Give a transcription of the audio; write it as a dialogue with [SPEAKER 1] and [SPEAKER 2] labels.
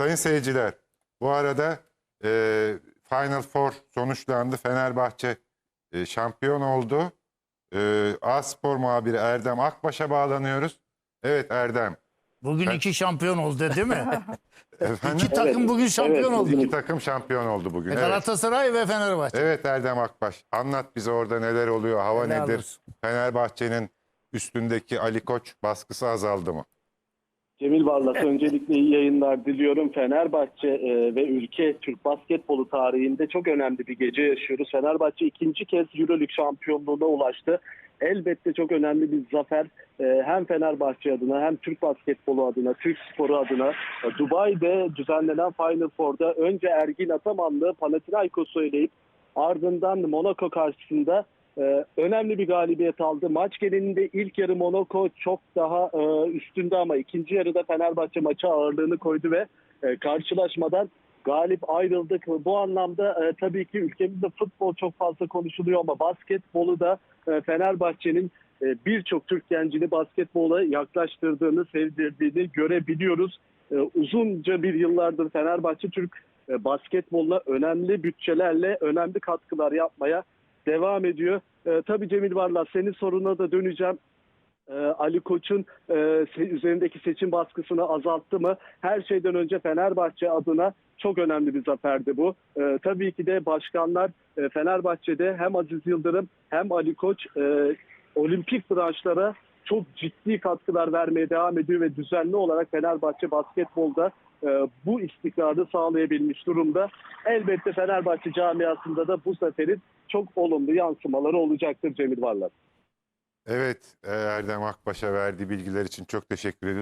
[SPEAKER 1] sayın seyirciler bu arada e, Final Four sonuçlandı. Fenerbahçe e, şampiyon oldu. E, A-Spor muhabiri Erdem Akbaş'a bağlanıyoruz. Evet Erdem.
[SPEAKER 2] Bugün
[SPEAKER 1] Ben-
[SPEAKER 2] iki şampiyon oldu değil mi?
[SPEAKER 1] Efendim?
[SPEAKER 2] iki takım bugün şampiyon
[SPEAKER 3] evet,
[SPEAKER 2] oldu.
[SPEAKER 1] İki takım şampiyon oldu bugün. Evet.
[SPEAKER 2] Galatasaray ve Fenerbahçe.
[SPEAKER 1] evet Erdem Akbaş. Anlat bize orada neler oluyor, hava
[SPEAKER 2] Helal
[SPEAKER 1] nedir? Fenerbahçe'nin üstündeki Ali Koç baskısı azaldı mı?
[SPEAKER 3] Cemil Barlas öncelikle iyi yayınlar diliyorum. Fenerbahçe e, ve ülke Türk basketbolu tarihinde çok önemli bir gece yaşıyoruz. Fenerbahçe ikinci kez Euroleague şampiyonluğuna ulaştı. Elbette çok önemli bir zafer e, hem Fenerbahçe adına hem Türk basketbolu adına, Türk sporu adına. E, Dubai'de düzenlenen Final Four'da önce Ergin Atamanlı Panathinaikos'u eleyip ardından Monaco karşısında ee, önemli bir galibiyet aldı. Maç genelinde ilk yarı Monaco çok daha e, üstünde ama ikinci yarıda Fenerbahçe maça ağırlığını koydu ve e, karşılaşmadan galip ayrıldık. Bu anlamda e, tabii ki ülkemizde futbol çok fazla konuşuluyor ama basketbolu da Fenerbahçe'nin birçok Türk gencini basketbola yaklaştırdığını, sevdirdiğini görebiliyoruz. Uzunca bir yıllardır Fenerbahçe Türk e, basketboluna önemli bütçelerle önemli katkılar yapmaya devam ediyor. E, tabii Cemil Varlar senin soruna da döneceğim. E, Ali Koç'un e, üzerindeki seçim baskısını azalttı mı? Her şeyden önce Fenerbahçe adına çok önemli bir zaferdi bu. E, tabii ki de başkanlar e, Fenerbahçe'de hem Aziz Yıldırım hem Ali Koç e, olimpik branşlara çok ciddi katkılar vermeye devam ediyor ve düzenli olarak Fenerbahçe basketbolda e, bu istikrarı sağlayabilmiş durumda. Elbette Fenerbahçe camiasında da bu zaferin çok olumlu yansımaları olacaktır Cemil Varlar.
[SPEAKER 1] Evet, e, Erdem Akbaş'a verdiği bilgiler için çok teşekkür ediyoruz.